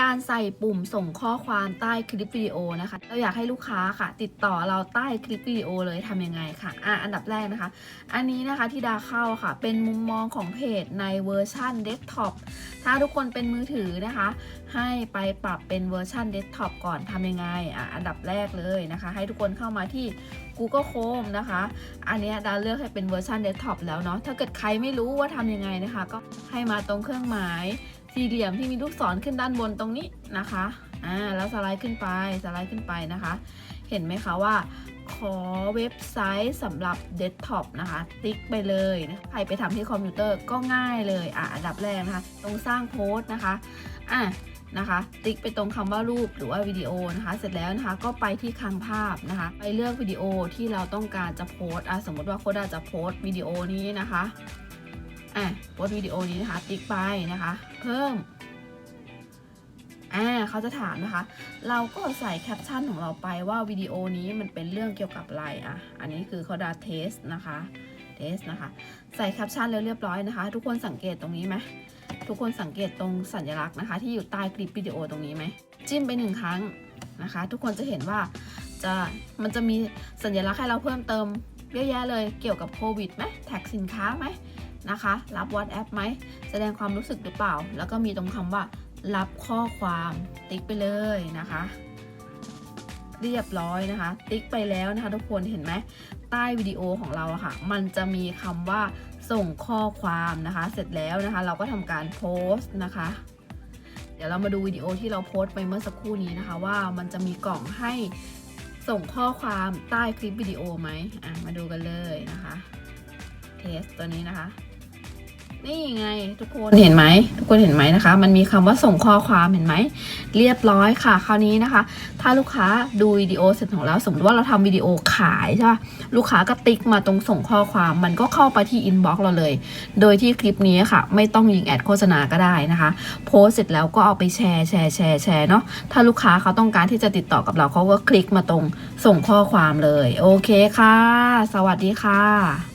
การใส่ปุ่มส่งข้อความใต้คลิปวิดีโอนะคะ เราอยากให้ลูกค้าค่ะ ติดต่อเราใต้คลิปวิดีโอเลยทำยังไงค่ะอะ อันดับแรกนะคะ อันนี้นะคะที่ดาเข้าค่ะ เป็นมุมมองของเพจในเวอร์ชันเดสก์ท็อปถ้าทุกคนเป็นมือถือนะคะ ให้ไปปรับเป็นเวอร์ชันเดสก์ท็อปก่อนทำยังไงอะอันดับแรกเลยนะคะ ให้ทุกคนเข้ามาที่ Google Chrome นะคะ อันเนี้ยดาเลือกให้เป็นเวอร์ชันเดสก์ท็อปแล้วเนาะถ้าเกิดใครไม่รู้ว่าทำยังไงนะคะ ก็ให้มาตรงเครื่องหมาย สี่เหลี่ยมที่มีลูกศรขึ้นด้านบนตรงนี้นะคะ อ่า แล้วสไลด์ขึ้นไป สไลด์ขึ้นไปนะคะ เห็นไหมคะว่า ขอเว็บไซต์สำหรับเดสก์ท็อปนะคะ ติ๊กไปเลยนะใครไปทำที่คอมพิวเตอร์ก็ง่ายเลย อะอันดับแรกนะคะ ตรงสร้างโพสต์นะคะ อะนะคะ ติ๊กไปตรงคำว่ารูปหรือว่าวิดีโอนะคะ เสร็จแล้วนะคะ ก็ไปที่คลังภาพนะคะ ไปเลือกวิดีโอที่เราต้องการจะโพสต์อะสมมติว่าโคดอาจจะโพสต์วิดีโอนี้นะคะ อะโพสวิดีโอนี้นะคะ ติ๊กไปนะคะ เพิ่มอ่าเขาจะถามนะคะ เราก็ใส่แคปชั่นของเราไปว่าวิดีโอนี้มันเป็นเรื่องเกี่ยวกับอะไรอะ อันนี้คือเขาดาเทสนะคะเทสนะคะ ใส่แคปชั่นแล้วเรียบร้อยนะคะ ทุกคนสังเกตตรงนี้ไหมทุกคนสังเกตตรงสัญลักษณ์นะคะ ที่อยู่ใต้คลิปวิดีโอตรงนี้ไหมจิ้มไปหนึ่งครั้งนะคะ ทุกคนจะเห็นว่าจะมันจะมีสัญลักษณ์ให้เราเพิ่มเติมเยอะแยะเลยเกี่ยวกับโควิดไหมแท็กสินค้าไหม นะคะ รับ WhatsApp ไหม แสดงความรู้สึกหรือเปล่า แล้วก็มีตรงคำว่า รับข้อความติ๊กไปเลยนะคะ เรียบร้อยนะคะ ติ๊กไปแล้วนะคะ ทุกคนเห็นไหมใต้วิดีโอของเราอะค่ะ มันจะมีคำว่าส่งข้อความนะคะ เสร็จแล้วนะคะ เราก็ทำการโพสต์นะคะ เดี๋ยวเรามาดูวิดีโอที่เราโพสต์ไปเมื่อสักครู่นี้นะคะ ว่ามันจะมีกล่องให้ส่งข้อความใต้คลิปวิดีโอไหมอะมาดูกันเลยนะคะ เทสตัวนี้นะคะ นี่ไงทุกคนเห็นไหมทุกคนเห็นไหมนะคะ มันมีคำว่าส่งข้อความเห็นไหมเรียบร้อยค่ะ คราวนี้นะคะ ถ้าลูกค้าดูวิดีโอเสร็จของเราสมมติว่าเราทำวิดีโอขายใช่ปะลูกค้าก็ติ๊กมาตรงส่งข้อความมันก็เข้าไปที่อินบ็อกซ์เราเลย โดยที่คลิปนี้ค่ะ ไม่ต้องยิงแอดโฆษณาก็ได้นะคะ โพสเสร็จแล้วก็เอาไปแชร์แชร์แชร์แชร์เนาะถ้าลูกค้าเขาต้องการที่จะติดต่อกับเราเขาก็คลิกมาตรงส่งข้อความเลย โอเคค่ะ สวัสดีค่ะ